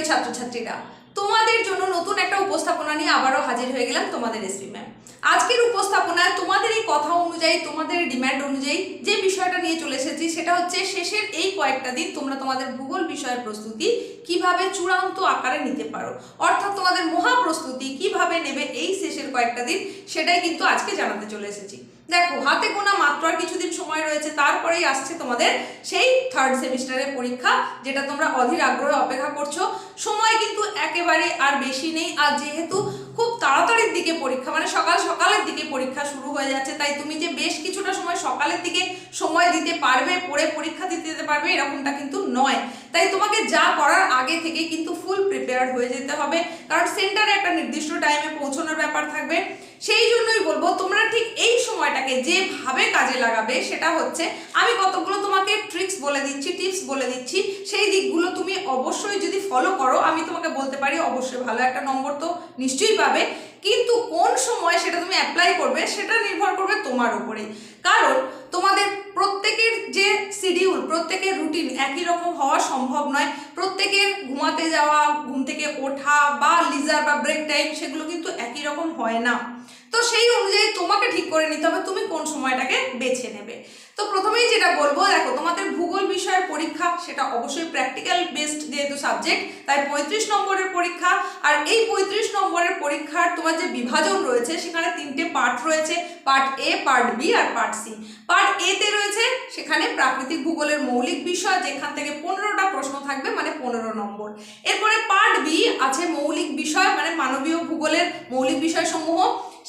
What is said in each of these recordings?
প্রিয় ছাত্রছাত্রীরা, তোমাদের জন্য নতুন একটা উপস্থাপনা নিয়ে আবারও হাজির হয়ে গেলাম তোমাদের এসপি ম্যাম আজকের উপস্থাপনায় তোমাদের এই কথা অনুযায়ী, তোমাদের ডিম্যান্ড অনুযায়ী যে বিষয়টা নিয়ে চলে এসেছি, সেটা হচ্ছে শেষের এই কয়েকটা দিন তোমরা তোমাদের ভূগোল বিষয়ের প্রস্তুতি কীভাবে চূড়ান্ত আকারে নিতে পারো। অর্থাৎ তোমাদের মহা প্রস্তুতি কীভাবে নেবে এই শেষের কয়েকটা দিন, সেটাই কিন্তু আজকে জানাতে চলে এসেছি। দেখো, হাতে গোনা মাত্র আর কিছুদিন সময় রয়েছে, তারপরেই আসছে তোমাদের সেই থার্ড সেমিস্টারের পরীক্ষা, যেটা তোমরা অধীর আগ্রহে অপেক্ষা করছ। সময় কিন্তু একেবারে আর বেশি নেই, আর যেহেতু খুব তাড়াতাড়ির দিকে পরীক্ষা মানে সকাল সকালের দিকে পরীক্ষা শুরু হয়ে যাচ্ছে। তাই তুমি যে বেশ কিছুটা সময় সকালের দিকে সময় দিতে পারবে, পড়ে পরীক্ষা দিতে দিতে পারবে, এরকমটা কিন্তু নয়। তাই তোমাকে যা করার আগে থেকে কিন্তু ফুল প্রিপেয়ার হয়ে যেতে হবে। কারণ সেন্টারে একটা নির্দিষ্ট টাইমে পৌঁছানোর ব্যাপার থাকবে। সেই জন্যই বলব, তোমরা ঠিক এই সময়টাকে যেভাবে কাজে লাগাবে সেটা হচ্ছে, আমি কতগুলো তোমাকে ট্রিক্স বলে দিচ্ছি টিপস বলে দিচ্ছি, সেই দিকগুলো তুমি অবশ্যই যদি ফলো করো, আমি তোমাকে বলতে পারি অবশ্যই ভালো একটা নম্বর তো নিশ্চয়ই পাবে, কিন্তু কোন সময় সেটা তুমি অ্যাপ্লাই করবে সেটা নির্ভর করবে তোমার উপরে কারণ তোমাদের প্রত্যেকের যে শিডিউল প্রত্যেকের রুটিন একই রকম হওয়া সম্ভব নয়। প্রত্যেকের ঘুমাতে যাওয়া, ঘুম থেকে ওঠা বা লিজার বা ব্রেক টাইম সেগুলো কিন্তু একই রকম হয় না। তো সেই অনুযায়ী তোমাকে ঠিক করে নিতে হবে তুমি কোন সময়টাকে বেছে নেবে। তো প্রথমেই যেটা বলব, দেখো তোমাদের ভূগোল বিষয়ের পরীক্ষা, সেটা অবশ্যই প্র্যাকটিক্যাল বেসড যেহেতু সাবজেক্ট তাই পঁয়ত্রিশ নম্বরের পরীক্ষা, আর এই পঁয়ত্রিশ নম্বরের পরীক্ষার তোমার যে বিভাজন রয়েছে, সেখানে তিনটে পার্ট রয়েছে পার্ট এ পার্ট বি আর পার্ট সি পার্ট এতে রয়েছে সেখানে প্রাকৃতিক ভূগোলের মৌলিক বিষয়, যেখান থেকে পনেরোটা প্রশ্ন থাকবে মানে পনেরো নম্বর। এরপরে পার্ট বি আছে মৌলিক বিষয় মানে মানবীয় ভূগোলের মৌলিক বিষয়সমূহ।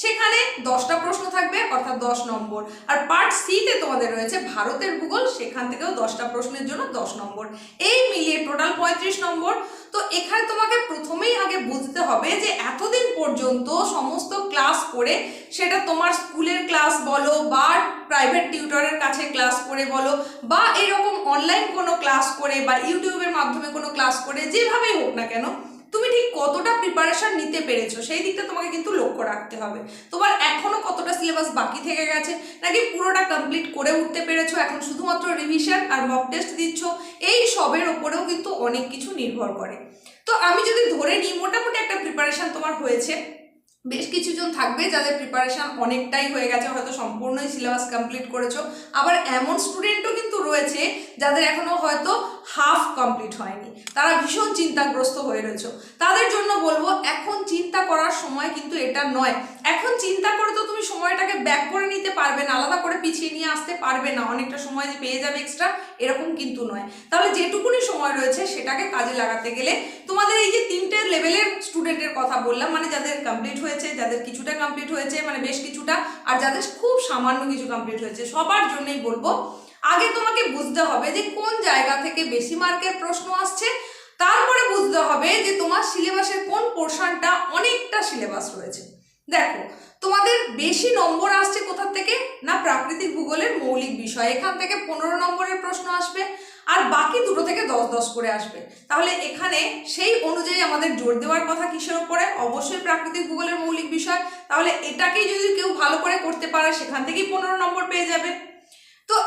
সেখানে দশটা প্রশ্ন থাকবে, অর্থাৎ দশ নম্বর। আর পার্ট সিতে তোমাদের রয়েছে ভারতের ভূগোল, সেখান থেকেও দশটা প্রশ্নের জন্য দশ নম্বর। এই মিলিয়ে টোটাল পঁয়ত্রিশ নম্বর। তো এখানে তোমাকে প্রথমেই আগে বুঝতে হবে যে এতদিন পর্যন্ত সমস্ত ক্লাস করে সেটা তোমার স্কুলের ক্লাস বলো বা প্রাইভেট টিউটরের কাছে ক্লাস করে বলো বা এরকম অনলাইন কোনো ক্লাস করে বা ইউটিউবের মাধ্যমে কোনো ক্লাস করে, যেভাবেই হোক না কেন তুমি ঠিক কতটা প্রিপারেশন নিতে পেরেছ, সেই দিকটা তোমাকে কিন্তু লক্ষ্য রাখতে হবে। তোমার এখনও কতটা সিলেবাস বাকি থেকে গেছে, নাকি পুরোটা কমপ্লিট করে উঠতে পেরেছ, এখন শুধুমাত্র রিভিশন আর মক টেস্ট দিচ্ছ, এই সবের ওপরেও কিন্তু অনেক কিছু নির্ভর করে। তো আমি যদি ধরে নিই, মোটামুটি একটা প্রিপারেশন তোমার হয়েছে। বেশ কিছুজন থাকবে যাদের প্রিপারেশন অনেকটাই হয়ে গেছে, হয়তো সম্পূর্ণই সিলেবাস কমপ্লিট করেছ। আবার এমন স্টুডেন্টও কিন্তু রয়েছে, যাদের এখনও হয়তো হাফ কমপ্লিট হয়নি। তারা ভীষণ চিন্তাগ্রস্ত হয়ে রয়েছে। তাদের জন্য বলব, এখন চিন্তা করার সময় কিন্তু এটা নয়। এখন চিন্তা করে তো তুমি সময়টাকে ব্যাক করে নিতে পারবে না, আলাদা করে পিছিয়ে নিয়ে আসতে পারবে না। অনেকটা সময় যে পেয়ে যাবে এক্সট্রা এরকম কিন্তু নয়। তাহলে যেটুকুনি সময় রয়েছে সেটাকে কাজে লাগাতে গেলে তোমাদের এই যে তিনটে লেভেলের স্টুডেন্টের কথা বললাম মানে যাদের কমপ্লিট হয়েছে, যাদের কিছুটা কমপ্লিট হয়েছে মানে বেশ কিছুটা, আর যাদের খুব সামান্য কিছু কমপ্লিট হয়েছে, সবার জন্যই বলব আগে তোমাকে বুঝতে হবে যে কোন জায়গা থেকে বেশি মার্কের প্রশ্ন আসছে, তারপরে বুঝতে হবে যে তোমার সিলেবাসের কোন পোর্শনটা অনেকটা সিলেবাস রয়েছে। দেখো, তোমাদের বেশি নম্বর আসছে কোথা থেকে? না প্রাকৃতিক ভূগোলের মৌলিক বিষয়, এখান থেকে পনেরো নম্বরের প্রশ্ন আসবে আর বাকি দুটো থেকে দশ দশ করে আসবে। তাহলে এখানে সেই অনুযায়ী আমাদের জোর দেওয়ার কথা কিসের ওপরে অবশ্যই প্রাকৃতিক ভূগোলের মৌলিক বিষয়। তাহলে এটাকেই যদি কেউ ভালো করে করতে পারে, সেখান থেকেই পনেরো নম্বর পেয়ে যাবে।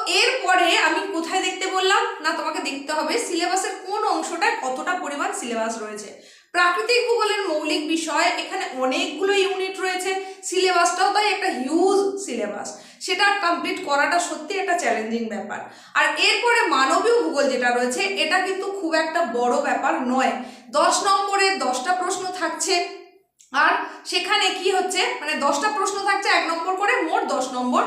এরপরে আমি কোথায় দেখতে বললাম? না, তোমাকে দেখতে হবে। সিলেবাসের কোন অংশটায় কতটা পরিমাণ সিলেবাস রয়েছে? প্রাকৃতিক ভূগোলের মৌলিক বিষয়, এখানে অনেকগুলো ইউনিট রয়েছে। সিলেবাসটাও তাই একটা হিউজ সিলেবাস। সেটা কমপ্লিট করাটা সত্যি একটা চ্যালেঞ্জিং ব্যাপার। আর এরপরে মানবীয় ভূগোল যেটা রয়েছে, এটা কিন্তু খুব একটা বড় ব্যাপার নয়। দশ নম্বরে দশটা প্রশ্ন থাকছে। আর সেখানে কি হচ্ছে? মানে দশটা প্রশ্ন থাকছে, এক নম্বর করে, মোট দশ নম্বর।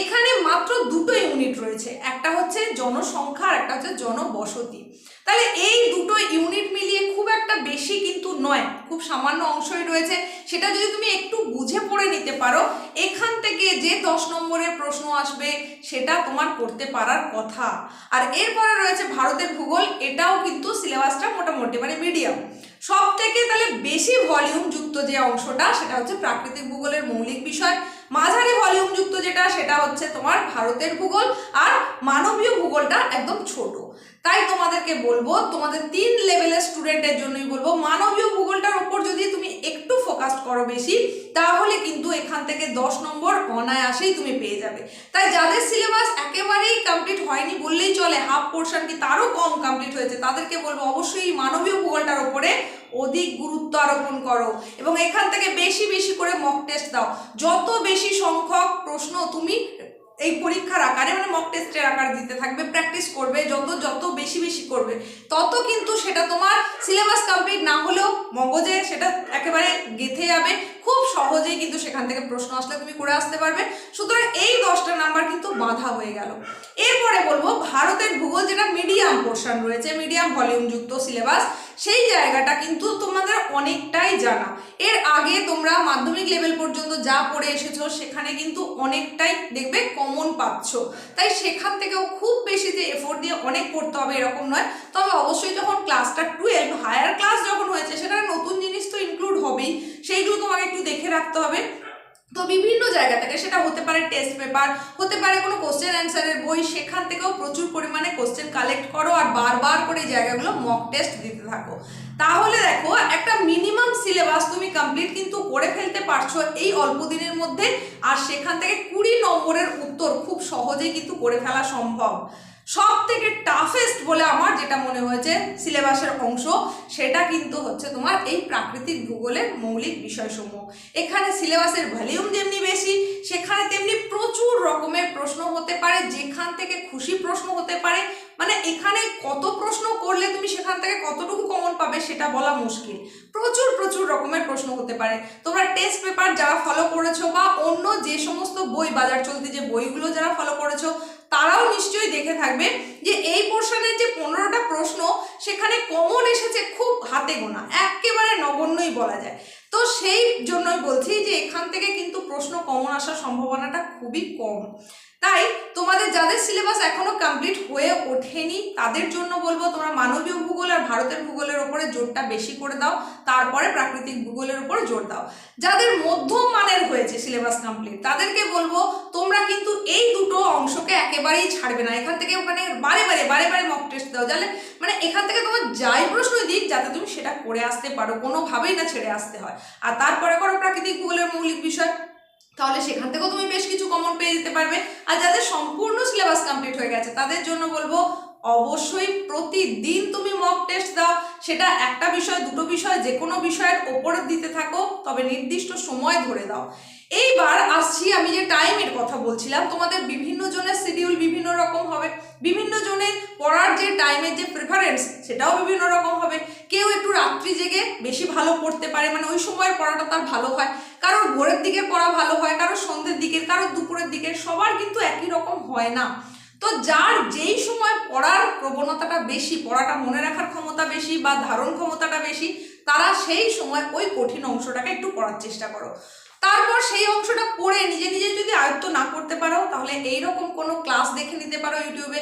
এখানে মাত্র দুটো ইউনিট রয়েছে, একটা হচ্ছে জনসংখ্যা আর একটা হচ্ছে জনবসতি। তাহলে এই দুটো ইউনিট মিলিয়ে খুব একটা বেশি কিন্তু নয়, খুব সামান্য অংশই রয়েছে। সেটা যদি তুমি একটু বুঝে পড়ে নিতে পারো, এখান থেকে যে দশ নম্বরের প্রশ্ন আসবে, সেটা তোমার করতে পারার কথা। আর এরপরে রয়েছে ভারতের ভূগোল, এটাও কিন্তু সিলেবাসটা মোটামুটি মানে মিডিয়াম সব থেকে তাহলে বেশি ভলিউম যুক্ত যে অংশটা, সেটা হচ্ছে প্রাকৃতিক ভূগোলের মৌলিক বিষয়। মাঝারি ভলিউম যুক্ত যেটা, সেটা হচ্ছে তোমার ভারতের ভূগোল আর মানবীয় ভূগোলটা একদম ছোট। তাই তোমাদেরকে বলব, তোমাদের তিন লেভেলের স্টুডেন্টের জন্যই বলব, মানবীয় ভূগোলটার উপর যদি তুমি একটু ফোকাস করো বেশি, তাহলে কিন্তু এখান থেকে দশ নম্বর অনায়াসেই তুমি পেয়ে যাবে। তাই যাদের সিলেবাস একেবারেই কমপ্লিট হয়নি, বললেই চলে হাফ পোর্শন কি তারও কম কমপ্লিট হয়েছে, তাদেরকে বলব অবশ্যই মানবীয় ভূগোলটার ওপরে অধিক গুরুত্ব আরোপণ করো এবং এখান থেকে বেশি বেশি করে মক টেস্ট দাও। যত বেশি সংখ্যক প্রশ্ন তুমি এই পরীক্ষার আকারে মানে মক টেস্টের আকারে দিতে থাকবে প্র্যাকটিস করবে, যত যত বেশি বেশি করবে, তত কিন্তু সেটা তোমার সিলেবাস কমপ্লিট না হলেও মগজে সেটা একেবারে গেথে যাবে। খুব সহজেই কিন্তু সেখান থেকে প্রশ্ন আসলে তুমি করে আসতে পারবে। সুতরাং এই দশটা নাম্বার কিন্তু বাধা হয়ে গেল। এরপরে বলব, ভারতের ভূগোল যেটা মিডিয়াম পোর্শন রয়েছে মিডিয়াম ভলিউমযুক্ত সিলেবাস সেই জায়গাটা কিন্তু তোমাদের অনেকটাই জানা। এর আগে তোমরা মাধ্যমিক লেভেল পর্যন্ত যা পড়ে এসেছ, সেখানে কিন্তু অনেকটাই দেখবে কমন পাচ্ছ। তাই সেখান থেকেও খুব বেশি যে এফোর্ট দিয়ে অনেক পড়তে হবে এরকম নয়। তবে অবশ্যই যখন ক্লাসটা টুয়েলভ হায়ার ক্লাস যখন হয়েছে সেখানে নতুন জিনিস তো ইনক্লুড হবেই। সেইগুলো তোমাকে একটু দেখে রাখতে হবে। তো বিভিন্ন জায়গা থেকে, সেটা হতে পারে টেস্ট পেপার হতে পারে কোনো কোশ্চেন অ্যান্সারের বই, সেখান থেকেও প্রচুর পরিমাণে কোশ্চেন কালেক্ট করো আর বারবার করে এই জায়গাগুলো মক টেস্ট দিতে থাকো। তাহলে দেখো, একটা মিনিমাম সিলেবাস তুমি কমপ্লিট কিন্তু করে ফেলতে পারছ এই অল্প দিনের মধ্যে, আর সেখান থেকে কুড়ি নম্বরের উত্তর খুব সহজেই কিন্তু করে ফেলা সম্ভব। সব থেকে টাফেস্ট বলে আমার যেটা মনে হয়েছে সিলেবাসের অংশ, সেটা কিন্তু হচ্ছে তোমার এই প্রাকৃতিক ভূগোলের মৌলিক বিষয়সমূহ। এখানে সিলেবাসের ভলিউম যেমনি বেশি, সেখানে তেমনি প্রচুর রকমের প্রশ্ন হতে পারে, যেখান থেকে খুশি প্রশ্ন হতে পারে। মানে এখানে কত প্রশ্ন করলে তুমি সেখান থেকে কতটুকু কমন পাবে সেটা বলা মুশকিল। প্রচুর প্রচুর রকমের প্রশ্ন হতে পারে। তোমরা টেস্ট পেপার যারা ফলো করেছ বা অন্য যে সমস্ত বই বাজার চলতি যে বইগুলো যারা ফলো করেছ তারাও নিশ্চয়ই দেখে থাকবে যে এই পোর্শনের যে পনেরোটা প্রশ্ন, সেখানে কমন এসেছে খুব হাতে গোনা, একেবারে নগণ্যই বলা যায়। তো সেই জন্যই বলছি যে এখান থেকে কিন্তু প্রশ্ন কমন আসার সম্ভাবনাটা খুবই কম। তাই তোমাদের যাদের সিলেবাস এখনও কমপ্লিট হয়ে ওঠেনি তাদের জন্য বলব তোমরা মানবীয় ভূগোল আর ভারতের ভূগোলের ওপরে জোরটা বেশি করে দাও, তারপরে প্রাকৃতিক ভূগোলের উপরে জোর দাও। যাদের মধ্যম মানের হয়েছে সিলেবাস কমপ্লিট তাদেরকে বলব তোমরা কিন্তু এই দুটো অংশকে একেবারেই ছাড়বে না। এখান থেকে ওখানে বারে বারে বারে বারে মক টেস্ট দাও যালে মানে এখান থেকে তোমার যাই প্রশ্ন দিক, যাতে তুমি সেটা করে আসতে পারো, কোনোভাবেই না ছেড়ে আসতে হয়। আর তারপরে করো প্রাকৃতিক ভূগোলের মৌলিক বিষয়। তাহলে সেখান থেকেও তুমি বেশ কিছু কমন পেয়ে যেতে পারবে। আর যাদের সম্পূর্ণ সিলেবাস কমপ্লিট হয়ে গেছে, তাদের জন্য বলব, অবশ্যই প্রতিদিন তুমি মক টেস্ট দাও। সেটা একটা বিষয়, দুটো বিষয় যে কোনো বিষয়ের ওপরে দিতে থাকো, তবে নির্দিষ্ট সময় ধরে দাও। এইবার আসছি আমি যে টাইমের কথা বলছিলাম, তোমাদের বিভিন্ন জনের শিডিউল বিভিন্ন রকম হবে। বিভিন্ন জনের পড়ার যে টাইমের যে প্রেফারেন্স সেটাও বিভিন্ন রকম হবে। কেউ একটু রাত্রি জেগে বেশি ভালো পড়তে পারে মানে ওই সময়ের পড়াটা তার ভালো হয়। কারোর ভোরের দিকে পড়া ভালো হয়, কারোর সন্ধ্যের দিকের, কারোর দুপুরের দিকের, সবার কিন্তু একই রকম হয় না। তো যার যেই সময় পড়ার প্রবণতাটা বেশি, পড়াটা মনে রাখার ক্ষমতা বেশি বা ধারণ ক্ষমতাটা বেশি, তারা সেই সময় ওই কঠিন অংশটাকে একটু পড়ার চেষ্টা করো। তারপর সেই অংশটা পড়ে নিজে নিজে যদি আয়ত্ত না করতে পারো, তাহলে এইরকম কোনো ক্লাস দেখে নিতে পারো ইউটিউবে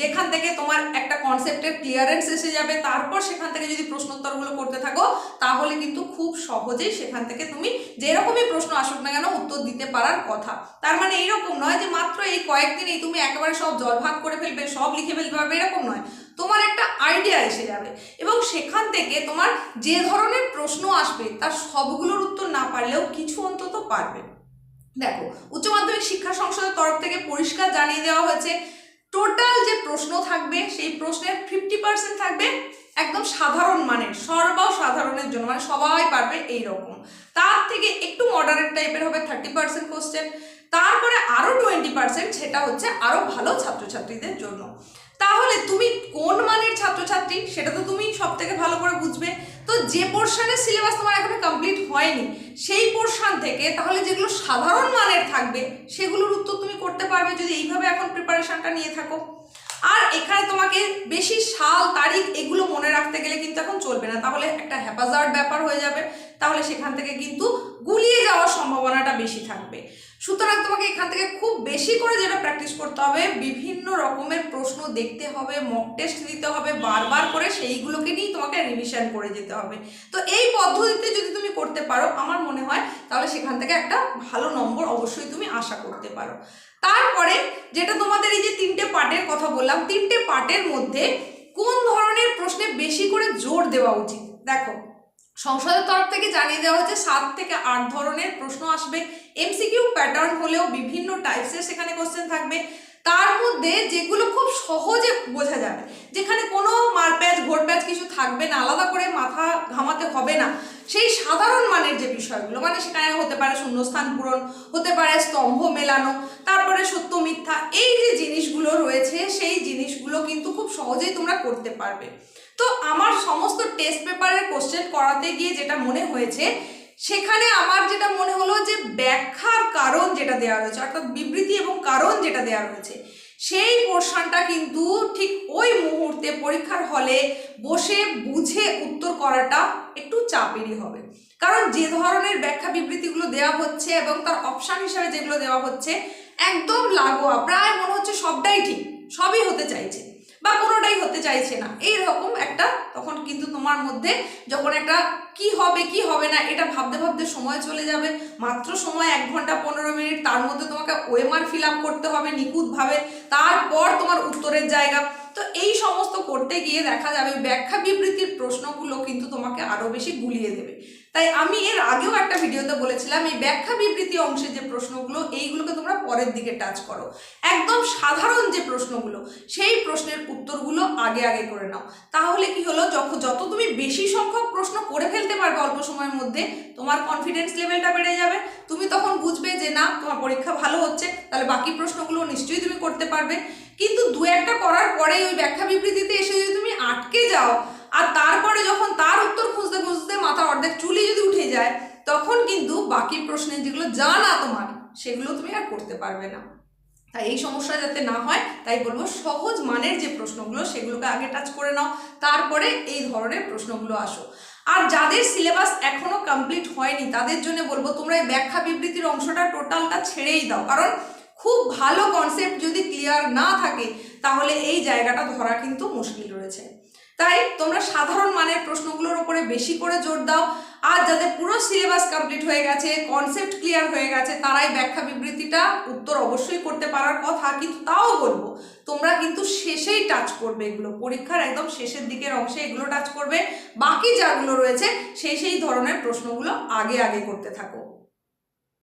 যেখান থেকে তোমার একটা কনসেপ্টের ক্লিয়ারেন্স এসে যাবে। তারপর সেখান থেকে যদি প্রশ্নোত্তরগুলো করতে থাকো, তাহলে কিন্তু খুব সহজেই সেখান থেকে তুমি যেরকমই প্রশ্ন আসুক না কেন, উত্তর দিতে পারার কথা। তার মানে এইরকম নয় যে মাত্র এই কয়েকদিনেই তুমি একেবারে সব জলভাগ করে ফেলবে, সব লিখে ফেলতে পারবে এরকম নয়। তোমার একটা আইডিয়া এসে যাবে। এবং সেখান থেকে তোমার যে ধরনের প্রশ্ন আসবে, তার সবগুলোর উত্তর না পারলেও কিছু অন্তত পারবে। দেখো, উচ্চ মাধ্যমিক শিক্ষা সংসদের তরফ থেকে পরিষ্কার জানিয়ে দেওয়া হয়েছে টোটাল যে প্রশ্ন থাকবে, সেই প্রশ্নের ফিফটি পার্সেন্ট থাকবে একদম সাধারণ মানের, সর্বসাধারণের জন্য মানে সবাই পারবে এই রকম তার থেকে একটু মডারেট টাইপের হবে থার্টি পার্সেন্ট কোশ্চেন তারপরে আরও টোয়েন্টি পার্সেন্ট সেটা হচ্ছে আরও ভালো ছাত্রছাত্রীদের জন্য। তাহলে তুমি কোন মানের ছাত্রছাত্রী সেটা তো তুমি সব থেকে ভালো করে বুঝবে। তো যে পোর্শনের সিলেবাস তোমার এখনও কমপ্লিট হয়নি, সেই পোর্শন থেকে তাহলে যেগুলো সাধারণ মানের থাকবে, সেগুলোর উত্তর তুমি করতে পারবে যদি এইভাবে এখন প্রিপারেশনটা নিয়ে থাকো। আর এখানে তোমাকে বেশি সাল, তারিখ এগুলো মনে রাখতে গেলে কিন্তু এখন চলবে না। তাহলে একটা হ্যাপাজার্ড ব্যাপার হয়ে যাবে। তাহলে সেখান থেকে কিন্তু গুলিয়ে যাওয়ার সম্ভাবনাটা বেশি থাকবে। সুতরাং তোমাকে এখান থেকে খুব বেশি করে যেটা প্র্যাকটিস করতে হবে, বিভিন্ন রকমের প্রশ্ন দেখতে হবে মক টেস্ট দিতে হবে, বারবার করে সেইগুলোকে নিয়েই তোমাকে রিভিশন করে যেতে হবে। তো এই পদ্ধতিতে যদি তুমি করতে পারো, আমার মনে হয় তাহলে সেখান থেকে একটা ভালো নম্বর অবশ্যই তুমি আশা করতে পারো। তারপরে যেটা তোমাদের এই যে তিনটে পার্টের কথা বললাম, তিনটে পার্টের মধ্যে কোন ধরনের প্রশ্নে বেশি করে জোর দেওয়া উচিত? দেখো সংসদের তরফ থেকে জানিয়ে দেওয়া হচ্ছে সাত থেকে আট ধরনের প্রশ্ন আসবে। এমসিকিউ প্যাটার্ন হলেও বিভিন্ন টাইপসের সেখানে কোশ্চেন থাকবে। তার মধ্যে যেগুলো খুব সহজে বোঝা যাবে, যেখানে কোনো মারপ্যাচ ঘোরপ্যাচ কিছু থাকবে না, আলাদা করে মাথা ঘামাতে হবে না, সেই সাধারণ মানের যে বিষয়গুলো মানে সেখানে হতে পারে শূন্যস্থান পূরণ, হতে পারে স্তম্ভ মেলানো, তারপরে সত্য মিথ্যা, এই যে জিনিসগুলো রয়েছে, সেই জিনিসগুলো কিন্তু খুব সহজেই তোমরা করতে পারবে। তো আমার সমস্ত টেস্ট পেপারের কোশ্চেন করাতে গিয়ে যেটা মনে হয়েছে, সেখানে আমার যেটা মনে হলো যে ব্যাখ্যার কারণ যেটা দেওয়া রয়েছে, অর্থাৎ বিবৃতি এবং কারণ যেটা দেওয়া রয়েছে, সেই পোর্শনটা কিন্তু ঠিক ওই মুহূর্তে পরীক্ষার হলে বসে বুঝে উত্তর করাটা একটু চাপেরই হবে। কারণ যে ধরনের ব্যাখ্যা বিবৃতিগুলো দেওয়া হচ্ছে এবং তার অপশান হিসাবে যেগুলো দেওয়া হচ্ছে, একদম লাগোয়া, প্রায় মনে হচ্ছে সবটাই ঠিক, সবই হতে চাইছে। বা কোনোটাই হতে চাইছে না। এই রকম একটা তখন কিন্তু তোমার মধ্যে যখন একটা কি হবে কি হবে না, এটা ভাবতে ভাবতে সময় চলে যাবে। মাত্র সময় এক ঘণ্টা পনেরো মিনিট, তার মধ্যে তোমাকে ওয়েমার ফিল আপ করতে হবে নিখুঁতভাবে। তারপর তোমার উত্তরের জায়গা। তো এই সমস্ত করতে গিয়ে দেখা যাবে ব্যাখ্যা বিবৃতির প্রশ্নগুলো কিন্তু তোমাকে আরও বেশি গুলিয়ে দেবে। তাই আমি এর আগেও একটা ভিডিওতে বলেছিলাম, এই ব্যাখ্যা বিবৃতি অংশের যে প্রশ্নগুলো, এইগুলোকে তোমরা পরের দিকে টাচ করো। একদম সাধারণ যে প্রশ্নগুলো, সেই প্রশ্নের উত্তরগুলো আগে আগে করে নাও। তাহলে কি হলো যখন যত তুমি বেশি সংখ্যক প্রশ্ন করে ফেলতে পারবে অল্প সময়ের মধ্যে, তোমার কনফিডেন্স লেভেলটা বেড়ে যাবে। তুমি তখন বুঝবে যে, না, তোমার পরীক্ষা ভালো হচ্ছে, তাহলে বাকি প্রশ্নগুলো নিশ্চয়ই তুমি করতে পারবে। কিন্তু দু একটা করার পরে ওই ব্যাখ্যা বিবৃতিতে এসে যদি তুমি আটকে যাও আর তারপরে যখন তার উত্তর খুঁজতে খুঁজতে মাথা অর্ধেক চুলি যদি উঠে যায়, তখন কিন্তু বাকি প্রশ্নের যেগুলো জানা তোমার, সেগুলো তুমি আর করতে পারবে না। তাই এই সমস্যা যাতে না হয়, তাই বলব সহজ মানের যে প্রশ্নগুলো, সেগুলোকে আগে টাচ করে নাও, তারপরে এই ধরনের প্রশ্নগুলো আসো। আর যাদের সিলেবাস এখনও কমপ্লিট হয়নি, তাদের জন্য বলব তোমরা এই ব্যাখ্যা বিবৃতির অংশটা টোটালটা ছেড়েই দাও। কারণ খুব ভালো কনসেপ্ট যদি ক্লিয়ার না থাকে, তাহলে এই জায়গাটা ধরা কিন্তু মুশকিল রয়েছে। তাই তোমরা সাধারণ মানের প্রশ্নগুলোর উপরে বেশি করে জোর দাও। আর যাদের পুরো সিলেবাস কমপ্লিট হয়ে গেছে কনসেপ্ট ক্লিয়ার হয়ে গেছে, তারাই ব্যাখ্যা বিবৃতিটা উত্তর অবশ্যই করতে পারার কথা, কিন্তু তাও বলব, তোমরা কিন্তু শেষেই টাচ করবে এগুলো। পরীক্ষার একদম শেষের দিকের অংশে এগুলো টাচ করবে। বাকি যাগুলো রয়েছে, সেই সেই ধরনের প্রশ্নগুলো আগে আগে করতে থাকো।